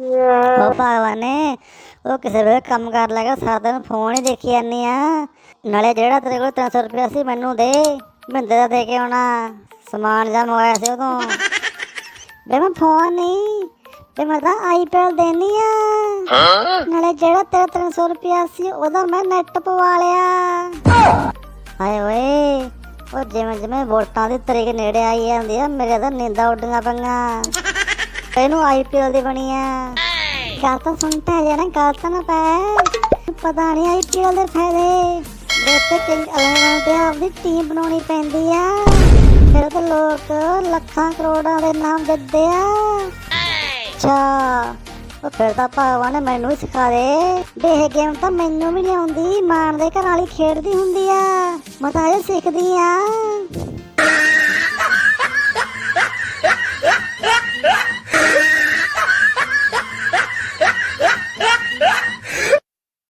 ਉਹ ਭਗਵਾਨੇ ਉਹ ਕਿਸੇ ਵੇਲੇ ਕੰਮ ਕਰ ਲੈਗਾ ਸਾਰਾ ਦਿਨ ਫੋਨ ਹੀ ਦੇਖੀ ਜਾਂਦੀ ਆ। ਨਾਲੇ ਜਿਹੜਾ ਤੇਰੇ ਕੋਲ 300 ਰੁਪਇਆ ਸੀ ਮੈਨੂੰ ਦੇ ਮਿੰਦੇ ਦਾ ਦੇ ਕੇ ਆਉਣਾ। ਸਮਾਨ ਜਾਂ ਮੰਗਾਇਆ ਸੀ ਉਦੋਂ। ਬੇ ਮੈਂ ਫੋਨ ਨਹੀਂ ਤੇ ਮੈਂ ਤਾਂ ਆਈਪੈਡ ਦੇਣੀ ਆ। ਨਾਲੇ ਜਿਹੜਾ ਤੇਰਾ 300 ਰੁਪਇਆ ਸੀ ਉਹਦਾ ਮੈਂ ਨੈਟ ਪਵਾ ਲਿਆ। ਹਾਏ ਓਏ ਉਹ ਜਿਵੇਂ ਜਿਵੇਂ ਵੋਟਾਂ ਦੀ ਤਰੀਕ ਨੇੜੇ ਆਈ ਜਾਂਦੀ ਆ ਮੇਰੇ ਤਾਂ ਨੀਂਦਾਂ ਉੱਡੀਆਂ ਪਈਆਂ। ਇਹਨੂੰ ਆਈਪੀਐਲ ਦੀ ਬਣੀ ਆ ਗੱਲ ਤਾਂ ਸੁਣਤਾ ਜੇ ਨਾ ਗੱਲ ਤਾਂ ਨਾ ਪੈ। ਪਤਾ ਨਹੀਂ ਆਈਪੀਐਲ ਦੇ ਫਾਇਦੇ। ਦੇਖਤੇ ਕਿੰਗ ਇਲੈਵਨ ਤੇ ਆਪਦੀ ਟੀਮ ਬਣਾਉਣੀ ਪੈਂਦੀ ਆ ਫਿਰ ਤਾਂ ਲੋਕ ਲੱਖਾਂ ਕਰੋੜਾਂ ਦੇ ਨਾਮ ਦਿੰਦੇ ਆ। ਅੱਛਾ। ਉਹ ਫਿਰ ਤਾਂ ਭਾਵਾਂ ਨੇ ਮੈਨੂੰ ਸਿਖਾ ਦੇ। ਦੇ ਗੇਮ ਤਾਂ ਮੈਨੂੰ ਵੀ ਨਹੀਂ ਆਉਂਦੀ। ਮਾਣ ਦੇ ਘਰ ਵਾਲੀ ਖੇਡਦੀ ਹੁੰਦੀ ਆ। ਮੈਂ ਤਾਂ ਇਹ ਸਿੱਖਦੀ ਆ।